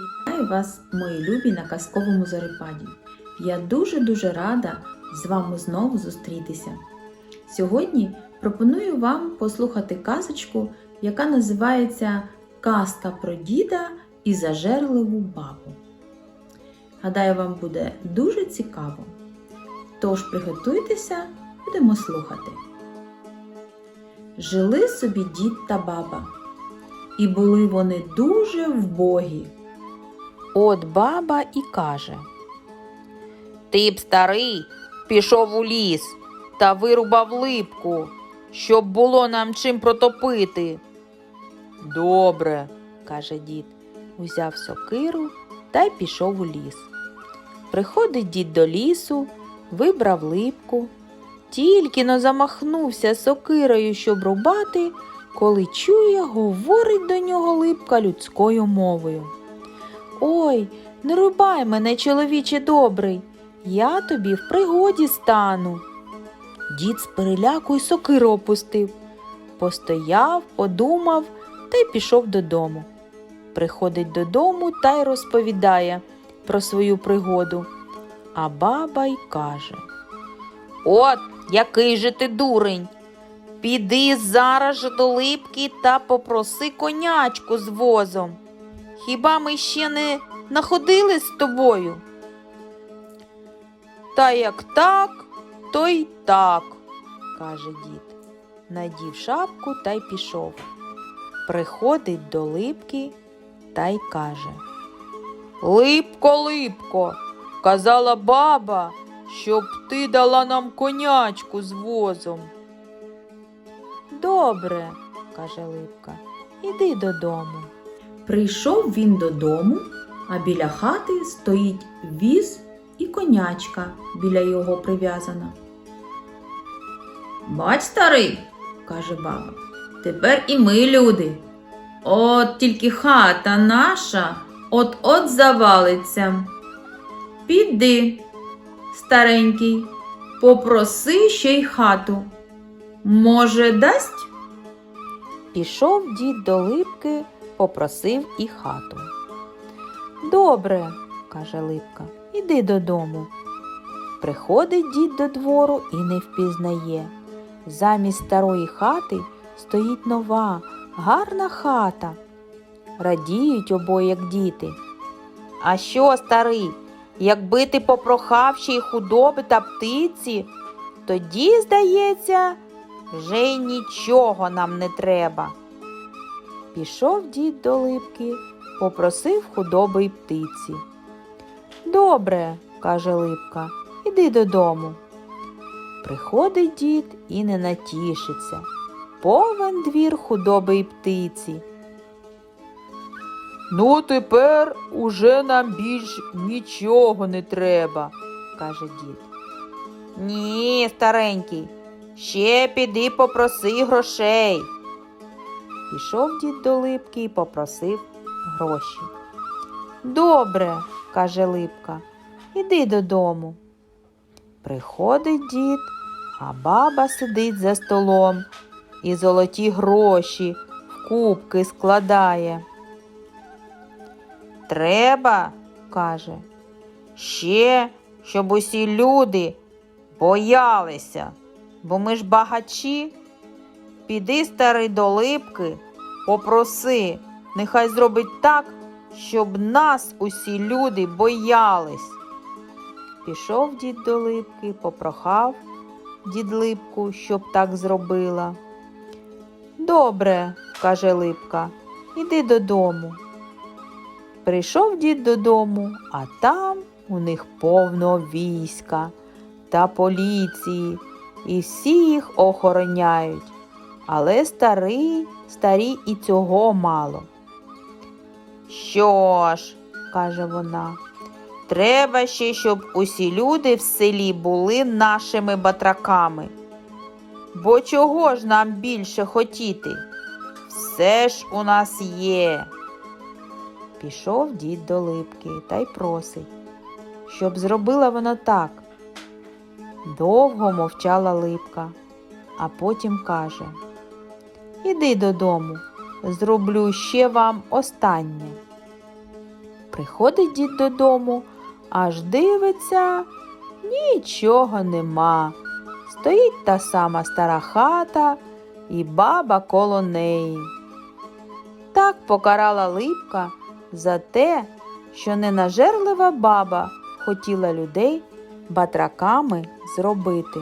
Вітаю вас, мої любі на казковому зарипаді. Я дуже-дуже рада з вами знову зустрітися. Сьогодні пропоную вам послухати казочку, яка називається Казка про діда і зажерливу бабу. Гадаю, вам буде дуже цікаво. Тож приготуйтеся, будемо слухати. Жили собі дід та баба, і були вони дуже вбогі. От баба і каже. Ти б старий пішов у ліс та вирубав липку, щоб було нам чим протопити. Добре, каже дід, узяв сокиру та й пішов у ліс. Приходить дід до лісу, вибрав липку, тільки но замахнувся сокирою, щоб рубати, коли чує, говорить до нього липка людською мовою. Ой, не рубай мене, чоловіче добрий, я тобі в пригоді стану. Дід з переляку й сокиру опустив, постояв, подумав та й пішов додому. Приходить додому та й розповідає про свою пригоду. А баба й каже: От який же ти дурень. Піди зараз до липки та попроси конячку з возом. Хіба ми ще не находили з тобою? Та як так, то й так, каже дід. Надів шапку та й пішов. Приходить до липки та й каже Липко, липко, казала баба, щоб ти дала нам конячку з возом. Добре, каже Липка, іди додому. Прийшов він додому, а біля хати стоїть віз і конячка біля його прив'язана. Бач, старий, каже баба, тепер і ми люди. От тільки хата наша от-от завалиться. Піди, старенький, попроси ще й хату. Може, дасть? Пішов дід до липки, попросив і хату. Добре, каже Липка, іди додому. Приходить дід до двору і не впізнає. Замість старої хати стоїть нова, гарна хата. Радіють обоє, як діти. А що, старий, якби ти попрохав ще й худоби та птиці, тоді, здається, вже й нічого нам не треба. Пішов дід до липки, попросив худоби й птиці. Добре, каже липка, іди додому. Приходить дід і не натішиться. Повен двір худоби й птиці. Ну, тепер уже нам більш нічого не треба, каже дід. Ні, старенький, ще піди попроси грошей. Пішов дід до липки і попросив гроші. Добре, каже липка, іди додому. Приходить дід, а баба сидить за столом і золоті гроші в кубки складає. Треба, каже, ще, щоб усі люди боялися, бо ми ж багачі. Піди, старий, до липки, попроси, нехай зробить так, щоб нас усі люди боялись. Пішов дід до липки, попрохав дід липку, щоб так зробила. Добре, каже липка, іди додому. Прийшов дід додому, а там у них повно війська та поліції, і всі їх охороняють. Але старий, старі і цього мало. Що ж, каже вона, треба ще, щоб усі люди в селі були нашими батраками. Бо чого ж нам більше хотіти? Все ж у нас є. Пішов дід до липки та й просить, щоб зробила вона так. Довго мовчала липка, а потім каже Іди додому, зроблю ще вам останнє. Приходить дід додому, аж дивиться, нічого нема. Стоїть та сама стара хата і баба коло неї. Так покарала липка за те, що ненажерлива баба хотіла людей батраками зробити.